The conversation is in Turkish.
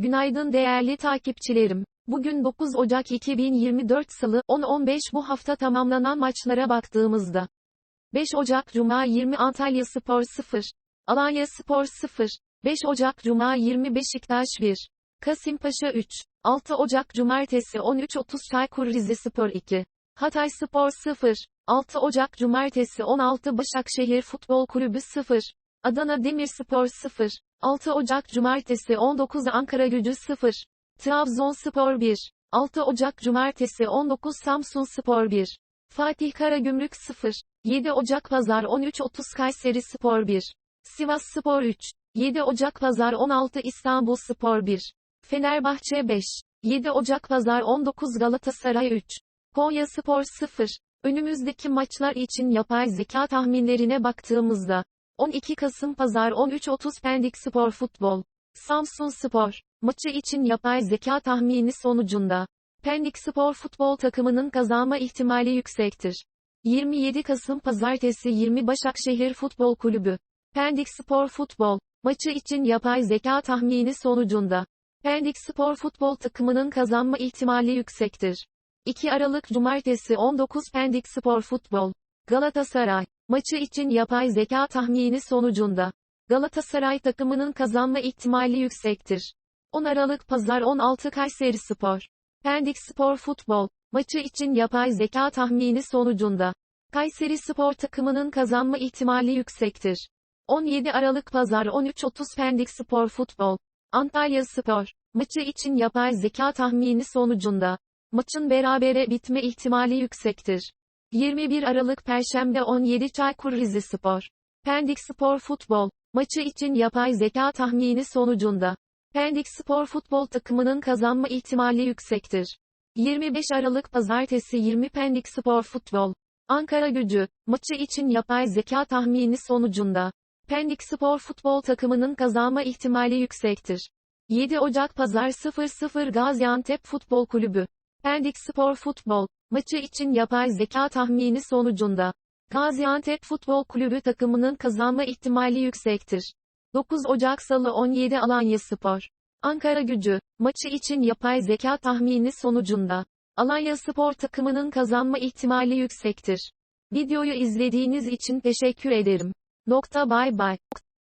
Günaydın değerli takipçilerim. Bugün 9 Ocak 2024 Salı, 10-15 bu hafta tamamlanan maçlara baktığımızda. 5 Ocak Cuma 20 Antalya Spor 0. Alanya Spor 0. 5 Ocak Cuma 20 Beşiktaş 1. Kasımpaşa 3. 6 Ocak Cumartesi 13.30 Çaykur Rizespor 2. Hatay Spor 0. 6 Ocak Cumartesi 16 Başakşehir Futbol Kulübü 0. Adana Demirspor 0. 6 Ocak Cumartesi 19 Ankara Gücü 0. Trabzonspor 1. 6 Ocak Cumartesi 19 Samsun Spor 1. Fatih Karagümrük 0. 7 Ocak Pazar 13.30 Kayseri Spor 1. Sivas Spor 3. 7 Ocak Pazar 16 İstanbul Spor 1. Fenerbahçe 5. 7 Ocak Pazar 19 Galatasaray 3. Konya Spor 0. Önümüzdeki maçlar için yapay zeka tahminlerine baktığımızda, 12 Kasım Pazar 13.30 Pendik Spor Futbol. Samsun Spor. Maçı için yapay zeka tahmini sonucunda. Pendik Spor futbol takımının kazanma ihtimali yüksektir. 27 Kasım Pazartesi 20 Başakşehir Futbol Kulübü. Pendik Spor Futbol. Maçı için yapay zeka tahmini sonucunda. Pendik Spor futbol takımının kazanma ihtimali yüksektir. 2 Aralık Cumartesi 19 Pendik Spor Futbol. Galatasaray. Maçı için yapay zeka tahmini sonucunda. Galatasaray takımının kazanma ihtimali yüksektir. 10 Aralık Pazar 16 Kayseri Spor. Pendik Spor Futbol. Maçı için yapay zeka tahmini sonucunda. Kayseri Spor takımının kazanma ihtimali yüksektir. 17 Aralık Pazar 13.30 Pendik Spor Futbol. Antalya Spor. Maçı için yapay zeka tahmini sonucunda. Maçın berabere bitme ihtimali yüksektir. 21 Aralık Perşembe 17 Çaykur Rizespor. Pendik Spor Futbol. Maçı için yapay zeka tahmini sonucunda. Pendik Spor futbol takımının kazanma ihtimali yüksektir. 25 Aralık Pazartesi 20 Pendik Spor Futbol. Ankara Gücü. Maçı için yapay zeka tahmini sonucunda. Pendik Spor futbol takımının kazanma ihtimali yüksektir. 7 Ocak Pazar 00 Gaziantep Futbol Kulübü. Pendik Spor Futbol. Maçı için yapay zeka tahmini sonucunda. Gaziantep Futbol Kulübü takımının kazanma ihtimali yüksektir. 9 Ocak Salı 17 Alanya Spor. Ankara Gücü. Maçı için yapay zeka tahmini sonucunda. Alanya Spor takımının kazanma ihtimali yüksektir. Videoyu izlediğiniz için teşekkür ederim. Nokta bay bay.